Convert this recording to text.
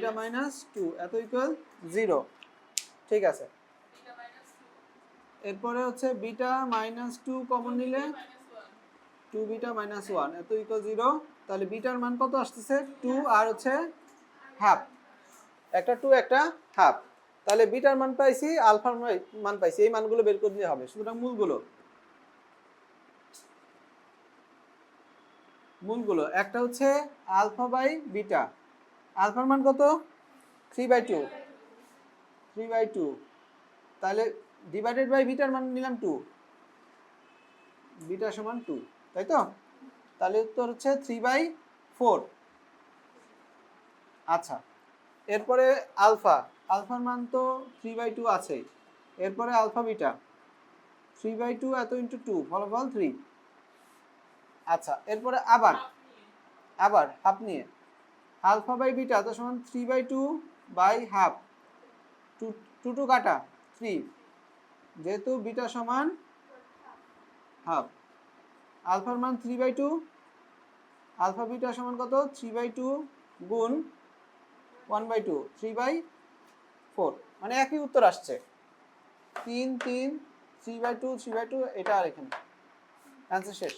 Beta minus two এত equal zero ঠিক আছে। এরপরে হচ্ছে বিটা মাইনাস টু কমন নিলে টু বিটা মাইনাস ওয়ান এত ইকুয়াল জিরো তাহলে বিটার মান কত আসতেছে? টু আর হচ্ছে হাফ একটা টু একটা হাফ তাহলে বিটার মান পাইছি আলফার মান পাইছি। এই মানগুলো বের করে দিতে হবে। সুতরাং মূলগুলো। মূলগুলো। একটা হচ্ছে আলফা বাই বিটা আলফার মান কত? Three by two three by two তাহলে ডিভাইডেড বাই বিটার মান নিলাম টু বিটা সমান টু তাই তো? তাহলে উত্তর হচ্ছে থ্রি বাই ফোর আচ্ছা এরপরে আলফা। আলফার মান তো থ্রি বাই টু আছেই এরপরে alpha beta. Three by two এত ইন্টু টু ফলাফল থ্রি আচ্ছা এরপরে আবার। আবার হাফ নিয়ে। আলফা বাই বিটা তো সমান three by two by half two two two কাটা থ্রি যেহেতু বিটা সমান হাফ আলফার মান three by two alpha beta সমান কত? থ্রি বাই টু গুণ one by two three by four মানে একই উত্তর আসছে। তিন তিন three by two three by two এটা আর এখানে। অ্যান্সার শেষ।